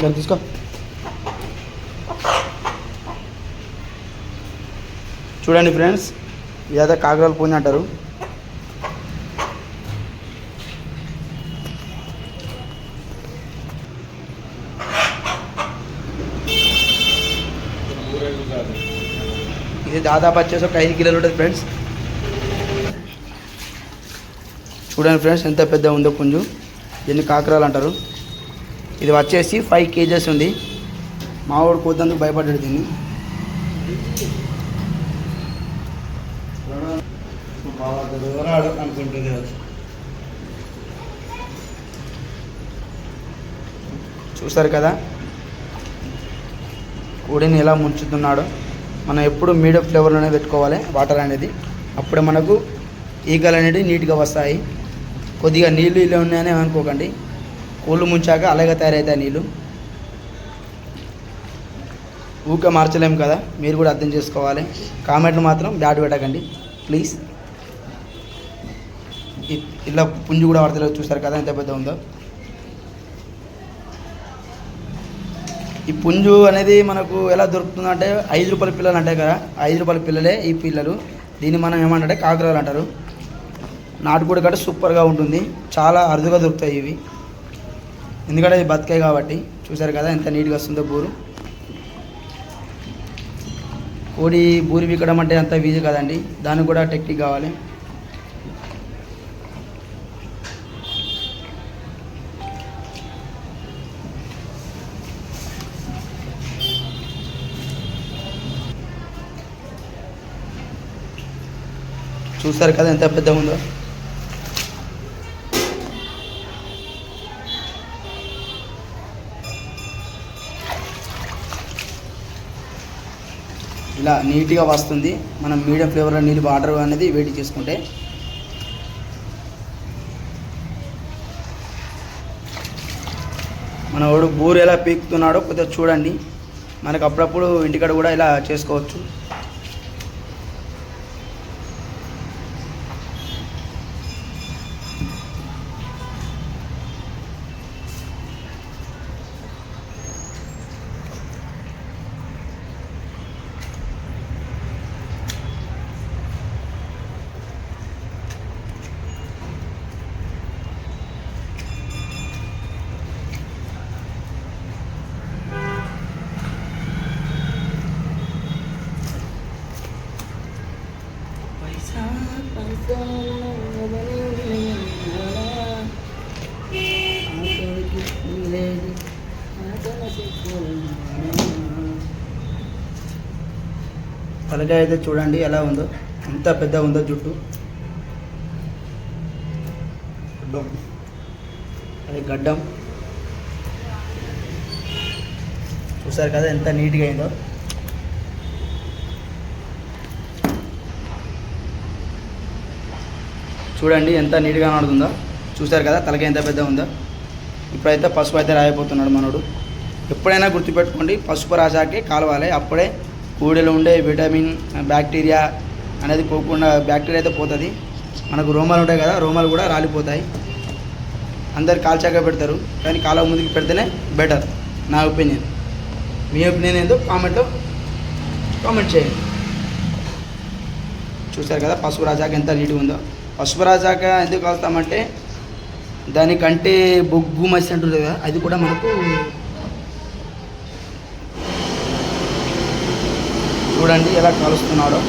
దాన్ని తీసుకో చూడండి ఫ్రెండ్స్ ఇదైతే కాకరాలు పూజ అంటారు. ఇది దాదాపు వచ్చేసి ఒక ఐదు కిలోలు ఉంటుంది ఫ్రెండ్స్. చూడండి ఫ్రెండ్స్ ఎంత పెద్ద ఉందో పుంజు. దీన్ని కాకరాలు అంటారు? ఇది వచ్చేసి ఫైవ్ కేజెస్ ఉంది. మావాడు కూతందుకు భయపడ్డాడు దీన్ని. అనుకుంటుంది చూసారు కదా? కోడిని ఎలా ముంచుతున్నాడో. మనం ఎప్పుడు మీడియం ఫ్లేవర్లోనే పెట్టుకోవాలి వాటర్ అనేది. అప్పుడే మనకు ఈగలు అనేవి నీట్గా వస్తాయి. కొద్దిగా నీళ్ళు ఇలా ఉన్నాయని అనుకోకండి. కోళ్ళు ముంచాక అలాగే తయారవుతాయి నీళ్ళు ఊకే మార్చలేము కదా మీరు కూడా అర్థం చేసుకోవాలి. కామెంట్లు మాత్రం బ్యాట్ పెట్టకండి ప్లీజ్. ఇలా పుంజు కూడా పడతలేదు చూసారు కదా ఎంత పెద్ద ఉందో. ఈ పుంజు అనేది మనకు ఎలా దొరుకుతుంది అంటే ఐదు రూపాయల పిల్లలు అంటాయి కదా ఐదు రూపాయల పిల్లలే ఈ పిల్లలు. దీన్ని మనం ఏమంటే కాకరాలు అంటారు. నాటుకోడి కంటే సూపర్గా ఉంటుంది చాలా అరుదుగా దొరుకుతాయి ఇవి. ఎందుకంటే ఇది బతికాయి కాబట్టి. చూసారు కదా ఎంత నీట్గా వస్తుందో బూరు. కోడి బూరి పీకడం అంటే అంత వీజు కదండి. దానికి కూడా టెక్నిక్ కావాలి. చూసారు కదా ఎంత పెద్ద ఉందో. ఇలా నీట్గా వస్తుంది. మనం మీడియం ఫ్లేవర్లో నీళ్ళు వాటర్ అనేది వేడి చేసుకుంటే. మన వాడు బూరు ఎలా పీకుతున్నాడో కొద్దిగా చూడండి. మనకు అప్పుడప్పుడు ఇంటికాడ కూడా ఇలా చేసుకోవచ్చు. తలకాయ అయితే చూడండి ఎలా ఉందో. ఎంత పెద్ద ఉందో జుట్టు. అది గడ్డం. చూసారు కదా ఎంత నీట్గా అయిందో. చూడండి ఎంత నీట్గా నడుతుందో చూశారు కదా తలకాయ ఎంత పెద్ద ఉందో. ఇప్పుడైతే పసుపు అయితే రాయిపోతున్నాడు మనోడు. ఎప్పుడైనా గుర్తుపెట్టుకోండి పసుపు రాసాకే కాలవాలి. అప్పుడే కూడలో ఉండే విటమిన్ బ్యాక్టీరియా అనేది పోకుండా బ్యాక్టీరియా అయితే పోతుంది. మనకు రోమాలు ఉంటాయి కదా రోమాలు కూడా రాలిపోతాయి. అందరు కాల్చాక పెడతారు కానీ కాలం ముందుకు పెడితేనే బెటర్ నా ఒపీనియన్. మీ ఒపీనియన్ ఏందో కామెంట్లో కామెంట్ చేయండి. చూసారు కదా పసుపు రాజాకి ఎంత నీట్గా ఉందో. పసుపు ఎందుకు కలుస్తామంటే దానికంటే బొగ్గు మసి అంటుంది కదా అది కూడా మనకు చూడండి ఎలా కలుస్తున్నాడో.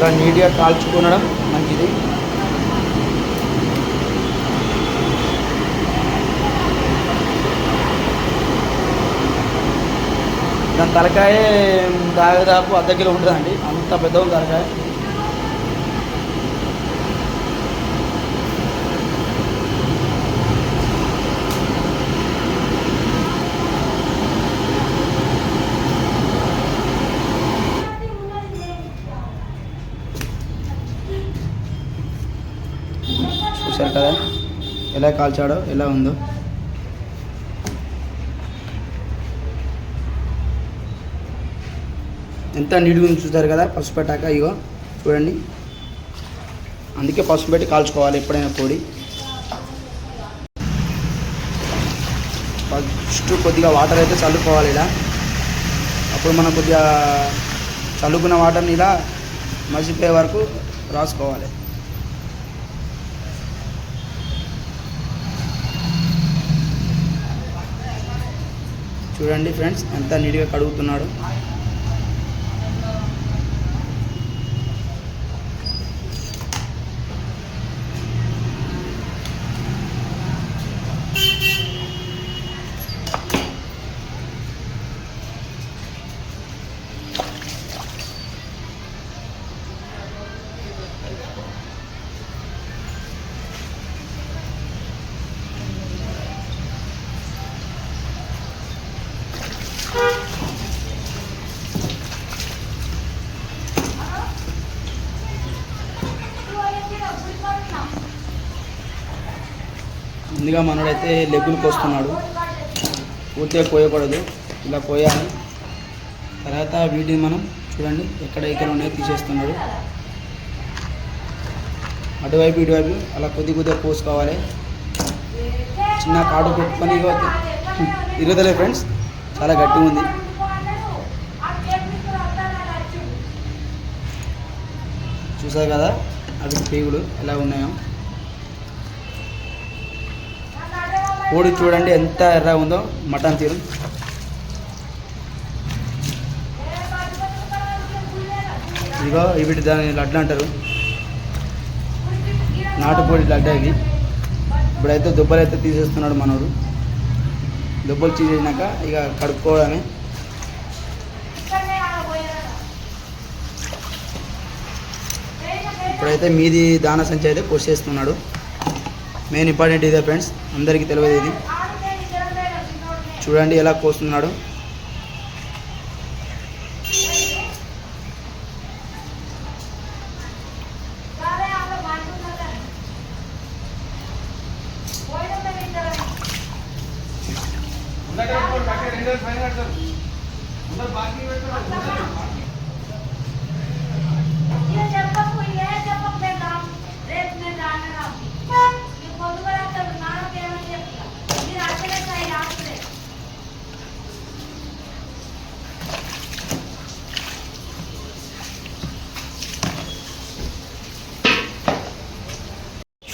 దాన్ని నీట్గా కాల్చుకోవడం మంచిది. దాని తలకాయ దాదాపు అర్ధ కిలో ఉంటుందండి. అంత పెద్ద ఉంది తలకాయ. కదా ఎలా కాల్చాడో? ఎలా ఉందో? ఎంత నీట్గా చూస్తారు కదా? పసుపు పెట్టాక ఇగో చూడండి. అందుకే పసుపు పెట్టి కాల్చుకోవాలి ఎప్పుడైనా కోడి ఫస్ట్ కొద్దిగా వాటర్ అయితే చల్లుకోవాలి ఇలా. అప్పుడు మనం కొద్దిగా చల్లుకున్న వాటర్ని ఇలా మసిపోయే వరకు రాసుకోవాలి. చూడండి ఫ్రెండ్స్ ఎంత నీట్గా కడుగుతున్నాడు. ముందుగా మనోడైతే లెగ్గులు కోస్తున్నాడు. పూర్తిగా కోయకూడదు. ఇలా కోయాలి. తర్వాత వీటిని మనం చూడండి ఎక్కడ ఎక్కడ ఉన్నాయో తీసేస్తున్నాడు. అటువైపు ఇటువైపు అలా కొద్ది కొద్దిగా కోసుకోవాలి. చిన్న కాడు పెట్టుకొని ఇగో ఇరుగుతలే ఫ్రెండ్స్. చాలా గట్టిగా ఉంది. చూసారు కదా? అవి పేగులు ఎలా ఉన్నాయో. కోడి చూడండి ఎంత ఎర్రగా ఉందో మటన్ తీరు. ఇదిగో ఇవి దాని లడ్డు అంటారు. నాటుకోడి లడ్డు ఇది. ఇప్పుడైతే దుబ్బలు అయితే తీసేస్తున్నాడు మనోడు. దుబ్బలు తీసేసినాక ఇక కడుక్కోవడమే ఇప్పుడైతే మీది దాన సంచి అయితే పోసేస్తున్నాడు. మెయిన్ ఇంపార్టెంట్ ఇదే ఫ్రెండ్స్ అందరికీ తెలియదు ఇది. చూడండి ఎలా కోస్తున్నాడు.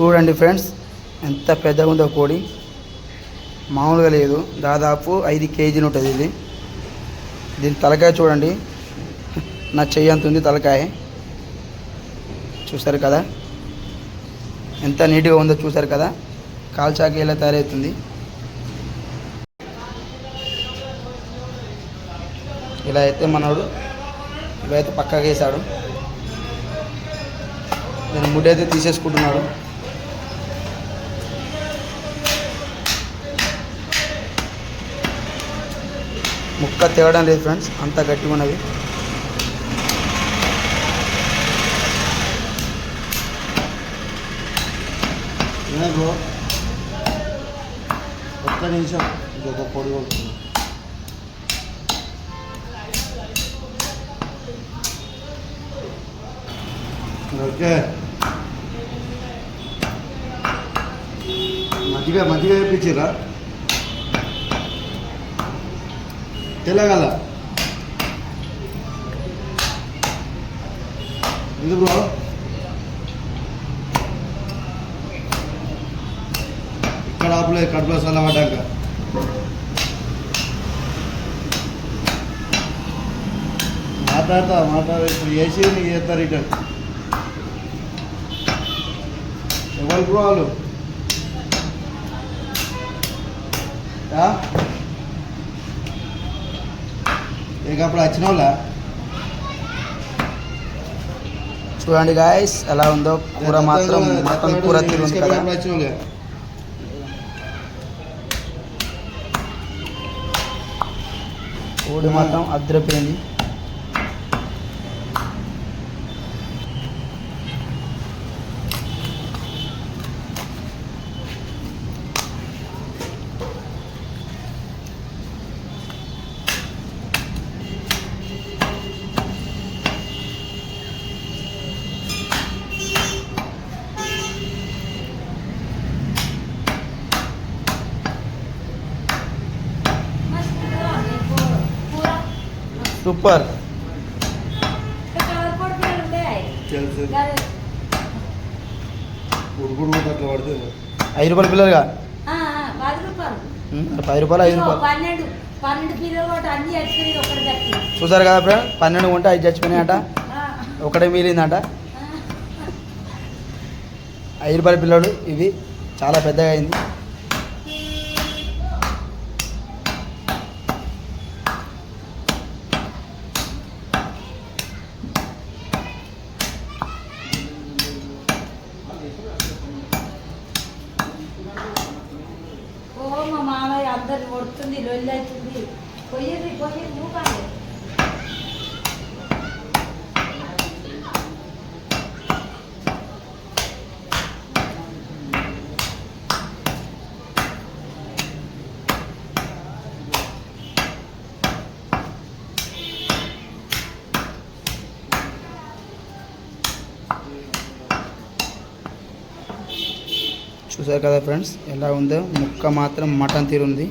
చూడండి ఫ్రెండ్స్ ఎంత పెద్దగా ఉందో కోడి. మామూలుగా లేదు. దాదాపు ఐదు కేజీలు ఉంటుంది ఇది. దీని తలకాయ చూడండి. నా చెయ్యి అంత ఉంది తలకాయ. చూసారు కదా? ఎంత నీట్గా ఉందో చూసారు కదా? కాల్చాక ఎలా తయారవుతుంది? ఇలా అయితే మనోడు ఇవైతే పక్కకి వేసాడు నేను ముడి అయితే తీసేసుకుంటున్నాడు. ముక్క తేవడం లేదు ఫ్రెండ్స్ అంత గట్టిగా ఉన్నది. ఒక్క నిమిషం ఇంకొక పొడి కొడుతుంది. ఓకే. మధ్యగా మధ్యగా వేయించిరా తెలంగాణ ఇది బ్రో? ఇక్కడ ఆపలేదు కడుపులో చల్లబడ్డాక మాట్లాడతా మాట్లాడే. ఇప్పుడు ఏసీ నీకు చేస్తారు రిటర్న్ ఎవరు బ్రో వాళ్ళు? ఇక అప్పుడు వచ్చిన వాళ్ళ. చూడండి గాయస్ ఎలా ఉందో. కూర మాత్రం మొత్తం కూర తీరు ఉంది కదా. కోడి మాత్రం అద్రపోయింది పడితే ఐదు రూపాయల పిల్లలుగా? ఆ, ఆ, పది రూపాయలు. ఐదు రూపాయలు. పిల్లలు చూసారు కదా ఫ్రెండ్ పన్నెండు ఉంటే ఐదు చచ్చిపోయినాయట. ఒకటే మిగిలిందంట. ఐదు రూపాయల పిల్లడు ఇవి. చాలా పెద్దగా అయింది ఓ మా మామయ్య అందరిని కొడుతుంది లొల్లి అవుతుంది పొయ్యి పొయ్యి నువ్వు కాదు చూసారు కదా ఫ్రెండ్స్ ఎలా ఉందో? ముక్క మాత్రం మటన్ తీరుంది.